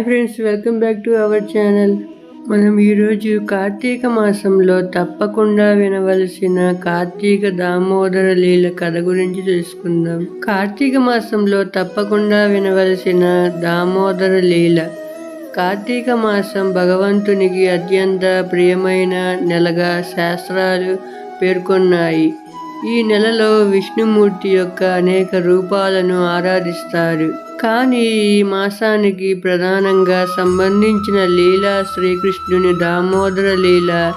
Hi friends welcome back to our channel మనం ఈరోజు కార్తీక మాసంలో తప్పకుండా వినవలసిన కార్తీక దామోదర లీల కథ గురించి తెలుసుకుందాం. కార్తీక మాసంలో తప్పకుండా వినవలసిన దామోదర లీల. కార్తీక మాసం భగవంతునికి అత్యంత ప్రియమైన నెలగా శాస్త్రాలు పేర్కొన్నాయి. ఈ నెలలో విష్ణుమూర్తి యొక్క అనేక రూపాలను ఆరాధిస్తారు. కానీ ఈ మాసానికి ప్రధానంగా సంబంధించిన లీల శ్రీకృష్ణుని దామోదర లీల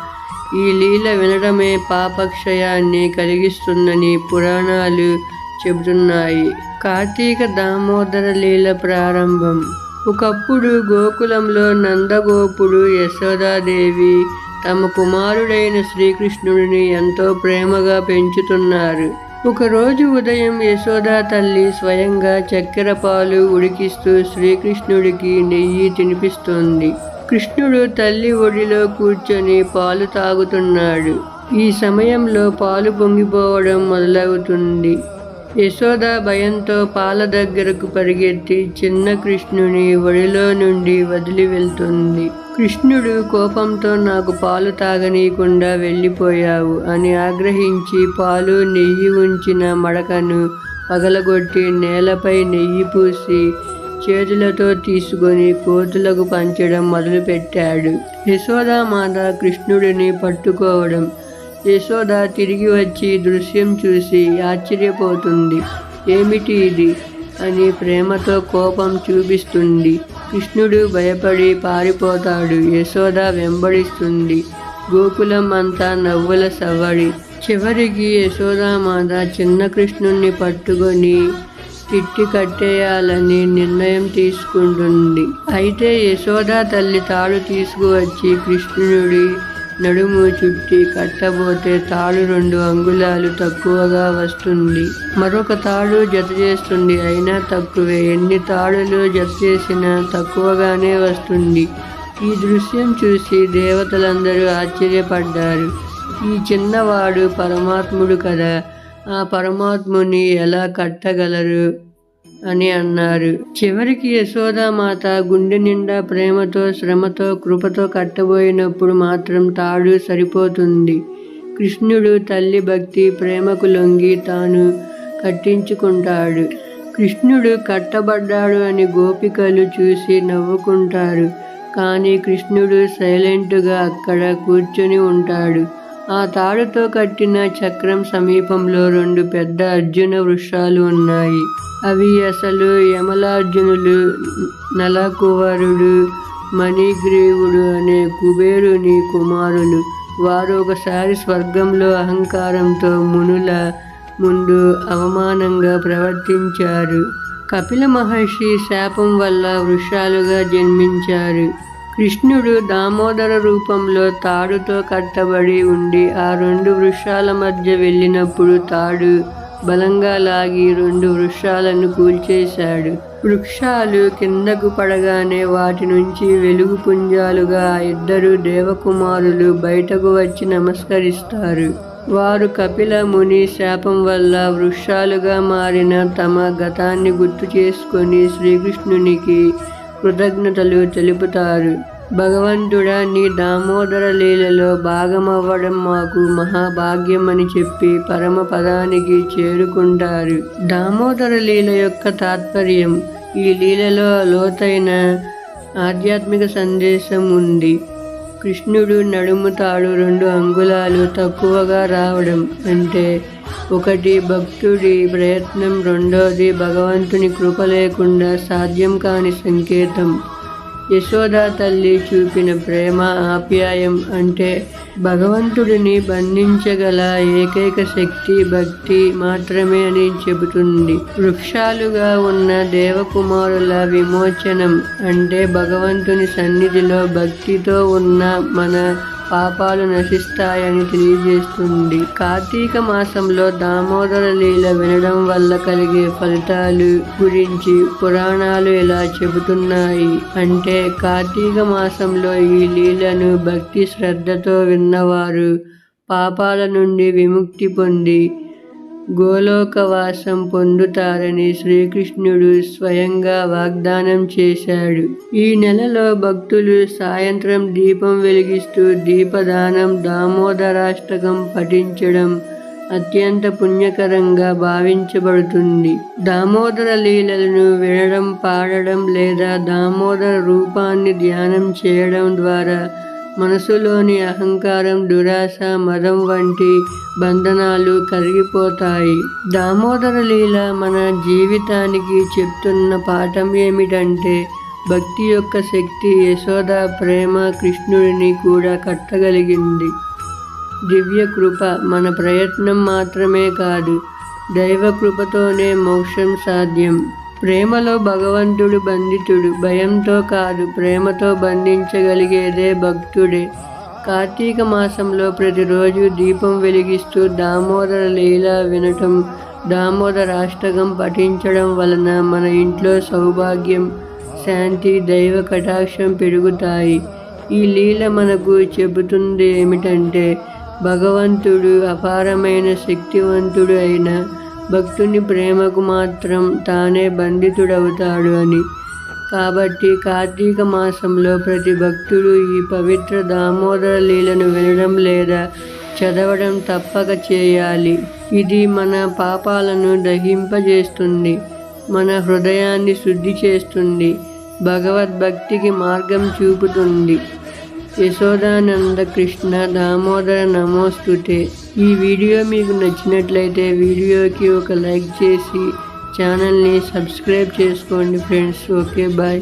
ఈ లీల వినడమే పాపక్షయాన్ని కలిగిస్తుందని పురాణాలు చెబుతున్నాయి. కార్తీక దామోదర లీల ప్రారంభం. ఒకప్పుడు గోకులంలో నందగోపుడు యశోదాదేవి తమ కుమారుడైన శ్రీకృష్ణుడిని ఎంతో ప్రేమగా పెంచుతున్నారు. ఒకరోజు ఉదయం యశోదా తల్లి స్వయంగా చక్కెర పాలు ఉడికిస్తూ శ్రీకృష్ణుడికి నెయ్యి తినిపిస్తోంది. కృష్ణుడు తల్లి ఒడిలో కూర్చొని పాలు తాగుతున్నాడు. ఈ సమయంలో పాలు పొంగిపోవడం మొదలవుతుంది. యశోద భయంతో పాల దగ్గరకు పరిగెత్తి చిన్న కృష్ణుని ఒడిలో నుండి వదిలి వెళ్తుంది. కృష్ణుడు కోపంతో నాకు పాలు తాగనీయకుండా వెళ్ళిపోయావు అని ఆగ్రహించి పాలు నెయ్యి ఉంచిన మడకను పగలగొట్టి నేలపై నెయ్యి పూసి చేతులతో తీసుకొని కోతులకు పంచడం మొదలుపెట్టాడు. యశోదామాత కృష్ణుడిని పట్టుకోవడం యశోద తిరిగి వచ్చి దృశ్యం చూసి ఆశ్చర్యపోతుంది. ఏమిటి ఇది? అని ప్రేమతో కోపం చూపిస్తుంది. కృష్ణుడు భయపడి పారిపోతాడు. యశోద వెంబడిస్తుంది. గోకులం అంతా నవ్వుల సవ్వడి. చివరికి యశోదామాత చిన్న కృష్ణుణ్ణి పట్టుకొని తిట్టి కట్టేయాలని నిర్ణయం తీసుకుంటుంది. అయితే యశోద తల్లి తాడు తీసుకువచ్చి కృష్ణుడి నడుము చుట్టి కట్టబోతే తాడు రెండు అంగుళాలు తక్కువగా వస్తుంది. మరొక తాడు జత చేస్తుంది. అయినా తక్కువే. ఎన్ని తాడులు జత చేసినా తక్కువగానే వస్తుంది. ఈ దృశ్యం చూసి దేవతలందరూ ఆశ్చర్యపడ్డారు. ఈ చిన్నవాడు పరమాత్ముడు కదా. ఆ పరమాత్ముని ఎలా కట్టగలరు? అని అన్నారు. చివరికి యశోదామాత గుండె నిండా ప్రేమతో శ్రమతో కృపతో కట్టబోయినప్పుడు మాత్రం తాడు సరిపోతుంది. కృష్ణుడు తల్లి భక్తి ప్రేమకు లొంగి తాను కట్టించుకుంటాడు. కృష్ణుడు కట్టబడ్డాడు అని గోపికలు చూసి నవ్వుకుంటారు. కానీ కృష్ణుడు సైలెంట్గా అక్కడ కూర్చొని ఉంటాడు. ఆ తాడుతో కట్టిన చక్రం సమీపంలో రెండు పెద్ద అర్జున వృక్షాలు ఉన్నాయి. అవి అసలు యమలార్జునులు నలకువరుడు మణిగ్రీవుడు అనే కుబేరుని కుమారులు. వారు ఒకసారి స్వర్గంలో అహంకారంతో మునుల ముందు అవమానంగా ప్రవర్తించారు. కపిల మహర్షి శాపం వల్ల వృషాలుగా జన్మించారు. కృష్ణుడు దామోదర రూపంలో తాడుతో కట్టబడి ఉండి ఆ రెండు వృక్షాల మధ్య వెళ్ళినప్పుడు తాడు బలంగా లాగి రెండు వృక్షాలను కూల్చేశాడు. వృక్షాలు కిందకు పడగానే వాటి నుంచి వెలుగు పుంజాలుగా ఇద్దరు దేవకుమారులు బయటకు వచ్చి నమస్కరిస్తారు. వారు కపిల ముని శాపం వల్ల వృక్షాలుగా మారిన తమ గతాన్ని గుర్తు చేసుకొని శ్రీకృష్ణునికి కృతజ్ఞతలు తెలుపుతారు. భగవంతుడా నీ దామోదర లీలలో భాగమవ్వడం మాకు మహాభాగ్యం అని చెప్పి పరమ పదానికి చేరుకుంటారు. దామోదర లీల యొక్క తాత్పర్యం ఈ లీలలో లోతైన ఆధ్యాత్మిక సందేశం ఉంది. కృష్ణుడు నడుము తాడు రెండు అంగుళాలు తక్కువగా రావడం అంటే ఒకటి భక్తుడి ప్రయత్నం రెండోది భగవంతుని కృప లేకుండా సాధ్యం కాని సంకేతం. యశోదా తల్లి చూపిన ప్రేమ ఆప్యాయం అంటే భగవంతుడిని బంధించగల ఏకైక శక్తి భక్తి మాత్రమే అని చెబుతుంది. వృక్షాలుగా ఉన్న దేవకుమారుల విమోచనం అంటే భగవంతుని సన్నిధిలో భక్తితో ఉన్న మన పాపాలు నశిస్తాయని తెలియజేస్తుంది. కార్తీక మాసంలో దామోదర లీల వినడం వల్ల కలిగే ఫలితాలు గురించి పురాణాలు ఇలా చెబుతున్నాయి. అంటే కార్తీక మాసంలో ఈ లీలను భక్తి శ్రద్ధతో విన్నవారు పాపాల నుండి విముక్తి పొంది గోలోకవాసం పొందుతారని శ్రీకృష్ణుడు స్వయంగా వాగ్దానం చేశాడు. ఈ నెలలో భక్తులు సాయంత్రం దీపం వెలిగిస్తూ దీపదానం దామోదరాష్టకం పఠించడం అత్యంత పుణ్యకరంగా భావించబడుతుంది. దామోదర లీలలను వినడం పాడడం లేదా దామోదర రూపాన్ని ధ్యానం చేయడం ద్వారా మనసులోని అహంకారం దురాశ మదం వంటి బంధనాలు కరిగిపోతాయి. దామోదర లీల మన జీవితానికి చెప్తున్న పాఠం ఏమిటంటే భక్తి యొక్క శక్తి యశోద ప్రేమ కృష్ణుడిని కూడా కట్టగలిగింది. దివ్య కృప మన ప్రయత్నం మాత్రమే కాదు దైవ కృపతోనే మోక్షం సాధ్యం. ప్రేమలో భగవంతుడు బంధితుడు భయంతో కాదు ప్రేమతో బంధించగలిగేదే భక్తుడే. కార్తీక మాసంలో ప్రతిరోజు దీపం వెలిగిస్తూ దామోదర లీల వినటం దామోదర అష్టకం పఠించడం వలన మన ఇంట్లో సౌభాగ్యం శాంతి దైవ కటాక్షం పెరుగుతాయి. ఈ లీల మనకు చెబుతుంది ఏమిటంటే భగవంతుడు అపారమైన శక్తివంతుడు అయిన భక్తుని ప్రేమకు మాత్రం తానే బంధితుడవుతాడు అని. కాబట్టి కార్తీక మాసంలో ప్రతి భక్తుడు ఈ పవిత్ర దామోదర లీలను వినడం లేదా చదవడం తప్పక చేయాలి. ఇది మన పాపాలను దహింపజేస్తుంది మన హృదయాన్ని శుద్ధి చేస్తుంది భగవద్భక్తికి మార్గం చూపుతుంది. యశోదానంద కృష్ణ దామోదర నమోస్తుతే ఈ వీడియో మీకు నచ్చినట్లయితే వీడియోకి ఒక లైక్ చేసి ఛానల్ని సబ్స్క్రైబ్ చేసుకోండి ఫ్రెండ్స్. Okay bye.